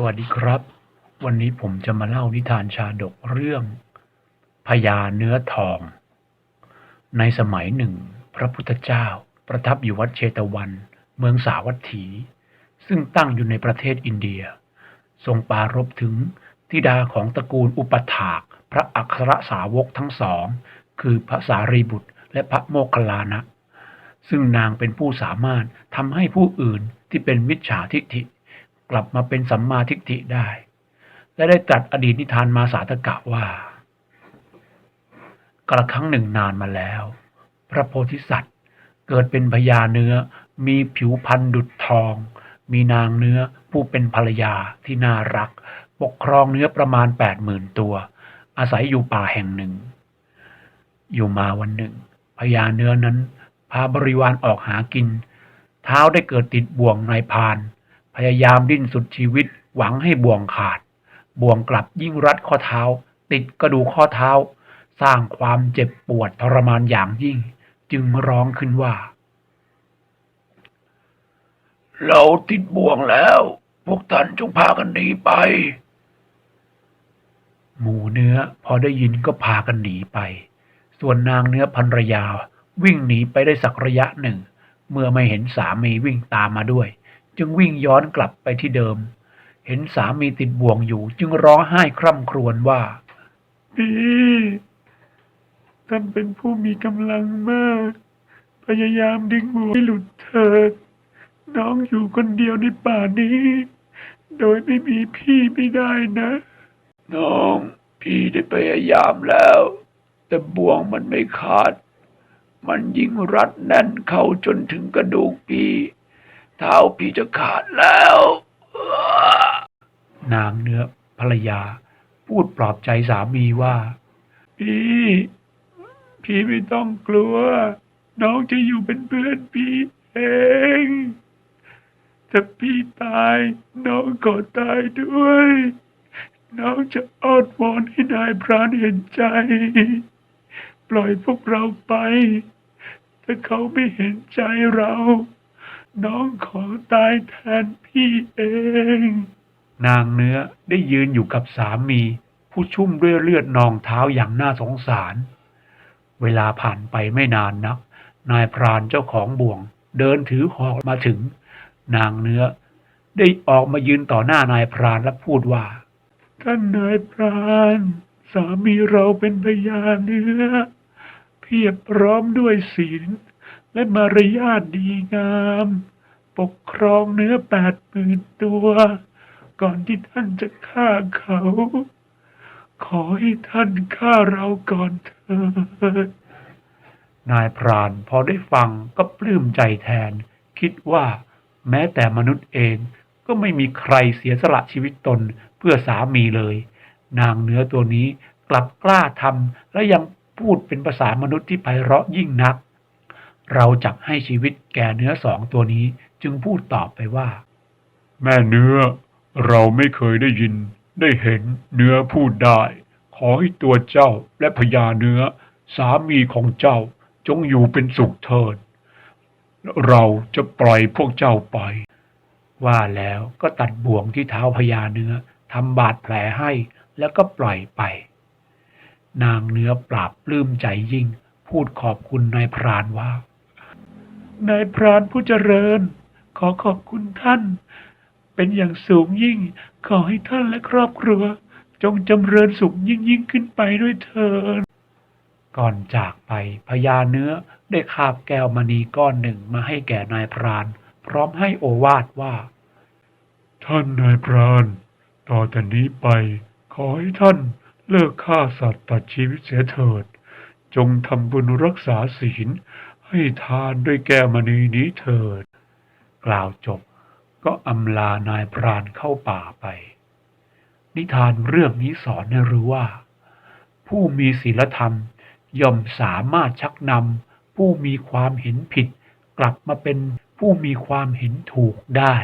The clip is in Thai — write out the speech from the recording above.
สวัสดีครับ วันนี้ผมจะมาเล่านิทานชาดกเรื่องพญาเนื้อทอง ในสมัยหนึ่ง พระพุทธเจ้าประทับอยู่วัดเชตวัน เมืองสาวัตถี ซึ่งตั้งอยู่ในประเทศอินเดีย ทรงปรารภถึงธิดาของตระกูลอุปถาก พระอัครสาวกทั้งสอง คือพระสารีบุตรและพระโมคคัลลานะ ซึ่งนางเป็นผู้สามารถทำให้ผู้อื่นที่เป็นมิจฉาทิฏฐิ กลับมาเป็นสัมมาทิฏฐิได้ และได้ตรัสอดีตนิทานมาสาธกะว่า กระครั้งหนึ่งนานมาแล้ว พระโพธิสัตว์เกิดเป็นพญาเนื้อ มีผิวพรรณดุจทอง มีนางเนื้อผู้เป็นภรรยาที่น่ารัก ปกครองเนื้อประมาณแปดหมื่นตัว อาศัยอยู่ป่าแห่งหนึ่ง อยู่มาวันหนึ่งพญาเนื้อนั้น พาบริวารออกหากิน เท้าได้เกิดติดบ่วงนายพาน พยายามดิ้นสุดชีวิตหวังให้บ่วงขาด บ่วงกลับยิ่งรัดข้อเท้า ติดกระดูกข้อเท้า สร้างความเจ็บปวดทรมานอย่างยิ่ง จึงร้องขึ้นว่า เราติดบ่วงแล้ว พวกท่านจงพากันหนีไป หมูเนื้อพอได้ยินก็พากันหนีไป ส่วนนางเนื้อภรรยาวิ่งหนีไปได้สักระยะหนึ่ง เมื่อไม่เห็นสามีวิ่งตามมาด้วย จึงวิ่งย้อนกลับไปที่เดิม เห็นสามีติดบ่วงอยู่ จึงร้องไห้คร่ำครวญว่า พี่ท่านเป็นผู้มีกำลังมาก พยายามดึงหัวให้หลุดเถิด น้องอยู่คนเดียวในป่านี้ โดยไม่มีพี่ไม่ได้นะ น้อง พี่ได้พยายามแล้ว แต่บ่วงมันไม่ขาด มันยิ่งรัดแน่นเข้าจนถึงกระดูกพี่ เท้าพี่จะขาดแล้ว นางเนื้อภรรยา พูดปลอบใจสามีว่า พี่ พี่ไม่ต้องกลัว น้องจะอยู่เป็นเพื่อนพี่เองถ้าพี่ตายน้องก็ตายด้วย น้องจะอ้อนวอนให้นายพรานเห็นใจ ปล่อยพวกเราไป ถ้าเขาไม่เห็นใจเรา น้องขอตายแทนพี่เอง นางเนื้อได้ยืนอยู่กับสามี ผู้ชุ่มด้วยเลือดนองเท้าอย่างน่าสงสาร เวลาผ่านไปไม่นานนัก นายพรานเจ้าของบ่วง เดินถือหอกมาถึง นางเนื้อ ได้ออกมายืนต่อหน้านายพรานและพูดว่า ท่านนายพราน สามีเราเป็นพญาเนื้อ เพียบพร้อมด้วยศีล และมารยาทดีงาม ปกครองเนื้อแปดหมื่นตัว ก่อนที่ท่านจะฆ่าเขา ขอให้ท่านฆ่าเราก่อนเถิดนายพรานพอได้ฟังก็ปลื้มใจแทน คิดว่าแม้แต่มนุษย์เองก็ไม่มีใครเสียสละชีวิตตนเพื่อสามีเลย นางเนื้อตัวนี้กลับกล้าทำและยังพูดเป็นภาษามนุษย์ที่ไพเราะยิ่งนัก เราจักให้ชีวิตแก่เนื้อสองตัวนี้จึงพูดตอบไปว่า แม่เนื้อ เราไม่เคยได้ยิน ได้เห็นเนื้อพูดได้ ขอให้ตัวเจ้าและพญาเนื้อ สามีของเจ้าจงอยู่เป็นสุขเถิดเราจะปล่อยพวกเจ้าไป ว่าแล้วก็ตัดบ่วงที่เท้าพญาเนื้อทำบาดแผลให้แล้วก็ปล่อยไป นางเนื้อปราบปลื้มใจยิ่ง พูดขอบคุณนายพรานว่า นายพรานผู้เจริญ ขอขอบคุณท่าน เป็นอย่างสูงยิ่ง ขอให้ท่านและครอบครัว จงจำเริญสุขยิ่งยิ่งขึ้นไปด้วยเถิดก่อนจากไปพญาเนื้อได้คาบแก้วมณีก้อนหนึ่งมาให้แก่นายพราน พร้อมให้โอวาทว่า ท่านนายพราน ต่อแต่นี้ไป ขอให้ท่านเลิกฆ่าสัตว์ตัดชีวิตเสียเถิด จงทำบุญรักษาศีล ให้ทานด้วยแก้มณีนี้เถิด กล่าวจบก็อำลานายพรานเข้าป่าไป นิทานเรื่องนี้สอนให้รู้ว่า ผู้มีศีลธรรมย่อมสามารถชักนำผู้มีความเห็นผิด กลับมาเป็นผู้มีความเห็นถูกได้